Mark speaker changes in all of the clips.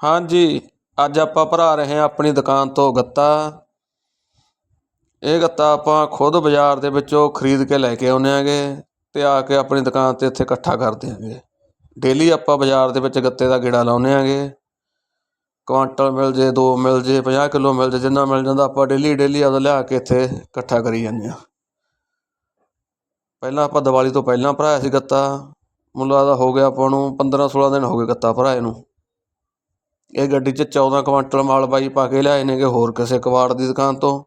Speaker 1: ਹਾਂਜੀ, ਅੱਜ ਆਪਾਂ ਭਰਾ ਰਹੇ ਹਾਂ ਆਪਣੀ ਦੁਕਾਨ ਤੋਂ ਗੱਤਾ। ਇਹ ਗੱਤਾ ਆਪਾਂ ਖੁਦ ਬਾਜ਼ਾਰ ਦੇ ਵਿੱਚੋਂ ਖਰੀਦ ਕੇ ਲੈ ਕੇ ਆਉਂਦੇ ਹੈਗੇ ਅਤੇ ਆ ਕੇ ਆਪਣੀ ਦੁਕਾਨ 'ਤੇ ਇੱਥੇ ਇਕੱਠਾ ਕਰਦੇ ਹੈਗੇ। ਡੇਲੀ ਆਪਾਂ ਬਾਜ਼ਾਰ ਦੇ ਵਿੱਚ ਗੱਤੇ ਦਾ ਗੇੜਾ ਲਾਉਂਦੇ ਹੈਗੇ। ਕੁਆਂਟਲ ਮਿਲ ਜੇ, ਦੋ ਮਿਲ ਜੇ, ਪੰਜਾਹ ਕਿੱਲੋ ਮਿਲ ਜੇ, ਜਿੰਨਾ ਮਿਲ ਜਾਂਦਾ ਆਪਾਂ ਡੇਲੀ ਡੇਲੀ ਆਪਦਾ ਲਿਆ ਕੇ ਇੱਥੇ ਇਕੱਠਾ ਕਰੀ ਜਾਂਦੇ ਹਾਂ। ਪਹਿਲਾਂ ਆਪਾਂ ਦੀਵਾਲੀ ਤੋਂ ਪਹਿਲਾਂ ਭਰਾਇਆ ਸੀ ਗੱਤਾ। ਮੈਨੂੰ ਲੱਗਦਾ ਹੋ ਗਿਆ ਆਪਾਂ ਨੂੰ ਪੰਦਰਾਂ ਸੋਲ੍ਹਾਂ ਦਿਨ ਹੋ ਗਏ ਗੱਤਾ ਭਰਾਏ ਨੂੰ। ਇਹ ਗੱਡੀ 'ਚ ਚੌਦ੍ਹਾਂ ਕੁਆਂਟਲ ਮਾਲ ਬਾਈ ਪਾ ਕੇ ਲਿਆਏ ਨੇਗੇ ਹੋਰ ਕਿਸੇ ਕਬਾੜ ਦੀ ਦੁਕਾਨ ਤੋਂ।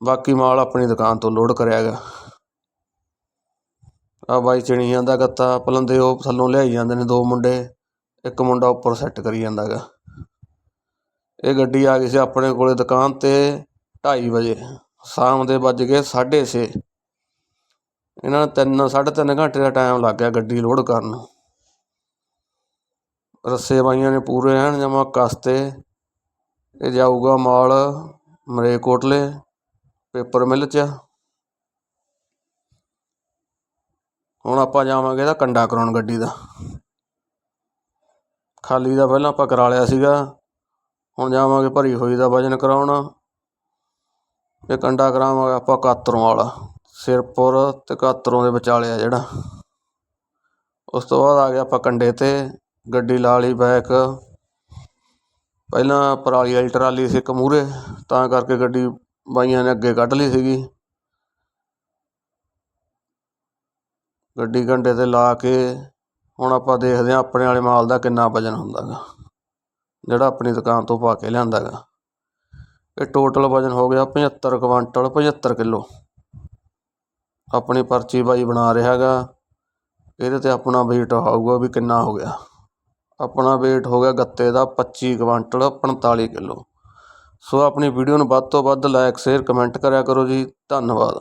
Speaker 1: ਬਾਕੀ ਮਾਲ ਆਪਣੀ ਦੁਕਾਨ ਤੋਂ ਲੋਡ ਕਰਿਆ ਗਾ ਆ ਬਾਈ ਚਿਣੀ ਜਾਂਦਾ ਗੱਤਾ, ਪਲੰਦੇ ਉਹ ਥੱਲੋਂ ਲਿਆਈ ਜਾਂਦੇ ਨੇ ਦੋ ਮੁੰਡੇ, ਇੱਕ ਮੁੰਡਾ ਉੱਪਰ ਸੈੱਟ ਕਰੀ ਜਾਂਦਾ ਗਾ। ਇਹ ਗੱਡੀ ਆ ਗਈ ਸੀ ਆਪਣੇ ਕੋਲੇ ਦੁਕਾਨ 'ਤੇ ਢਾਈ ਵਜੇ, ਸ਼ਾਮ ਦੇ ਵੱਜ ਗਏ ਸਾਢੇ ਛੇ। ਇਹਨਾਂ ਨੂੰ ਤਿੰਨ, ਸਾਢੇ ਤਿੰਨ ਘੰਟੇ ਦਾ ਟਾਈਮ ਲੱਗ ਗਿਆ ਗੱਡੀ ਲੋਡ ਕਰਨ ਨੂੰ। ਰੱਸੇ ਬਾਈਆਂ ਨੇ ਪੂਰੇ ਐਨ ਜਮਾ ਕਸਤੇ ਇਹ ਜਾਊਗਾ ਮਾਲ ਮਰੇਕੋਟਲੇ, ਪੇਪਰ ਮਿਲ 'ਚ। ਹੁਣ ਆਪਾਂ ਜਾਵਾਂਗੇ ਇਹਦਾ ਕੰਡਾ ਕਰਾਉਣ ਗੱਡੀ ਦਾ। ਖਾਲੀ ਦਾ ਪਹਿਲਾਂ ਆਪਾਂ ਕਰਾ ਲਿਆ ਸੀਗਾ। ਹੁਣ ਜਾਵਾਂਗੇ ਭਰੀ ਹੋਈ ਦਾ ਵਜਨ ਕਰਾਉਣ। ਇਹ ਕੰਡਾ ਕਰਾਵਾਂਗੇ ਆਪਾਂ ਕਾਤਰੋਂ ਵਾਲਾ। ਸਿਰਪੁਰ ਤੇ ਕਾਤਰੋਂ ਦੇ ਵਿਚਾਲੇ ਆ ਜਿਹੜਾ। ਉਸ ਤੋਂ ਬਾਅਦ ਆ ਗਿਆ ਆਪਾਂ ਕੰਡੇ ਤੇ। ਗੱਡੀ ਲਾ ਲਈ ਬੈਕ। ਪਹਿਲਾਂ ਪਰਾਲੀ ਵਾਲੀ ਟਰਾਲੀ ਸੀ ਇੱਕ ਮੂਹਰੇ, ਤਾਂ ਕਰਕੇ ਗੱਡੀ ਬਾਈਆਂ ਨੇ ਅੱਗੇ ਕੱਢ ਲਈ ਸੀਗੀ। ਗੱਡੀ ਕੰਡੇ ਤੇ ਲਾ ਕੇ ਹੁਣ ਆਪਾਂ ਦੇਖਦੇ ਹਾਂ ਆਪਣੇ ਵਾਲੇ ਮਾਲ ਦਾ ਕਿੰਨਾ ਵਜਨ ਹੁੰਦਾ ਗਾ, ਜਿਹੜਾ ਆਪਣੀ ਦੁਕਾਨ ਤੋਂ ਪਾ ਕੇ ਲਿਆਂਦਾ ਗਾ। ਇਹ ਟੋਟਲ ਵਜਨ ਹੋ ਗਿਆ 75 ਕੁਆਂਟਲ 75 ਕਿਲੋ। ਆਪਣੀ ਪਰਚੀ ਬਾਈ ਬਣਾ ਰਿਹਾ ਗਾ, ਇਹਦੇ ਤੇ ਆਪਣਾ weight ਆਊਗਾ ਵੀ ਕਿੰਨਾ ਹੋ ਗਿਆ। ਆਪਣਾ ਵੇਟ ਹੋ ਗਿਆ ਗੱਤੇ ਦਾ 25 ਕੁਆਂਟਲ 45 ਕਿਲੋ। ਸੋ ਆਪਣੀ ਵੀਡੀਓ ਨੂੰ ਵੱਧ ਤੋਂ ਵੱਧ ਲਾਇਕ ਸ਼ੇਅਰ ਕਮੈਂਟ ਕਰਿਆ ਕਰੋ ਜੀ। ਧੰਨਵਾਦ।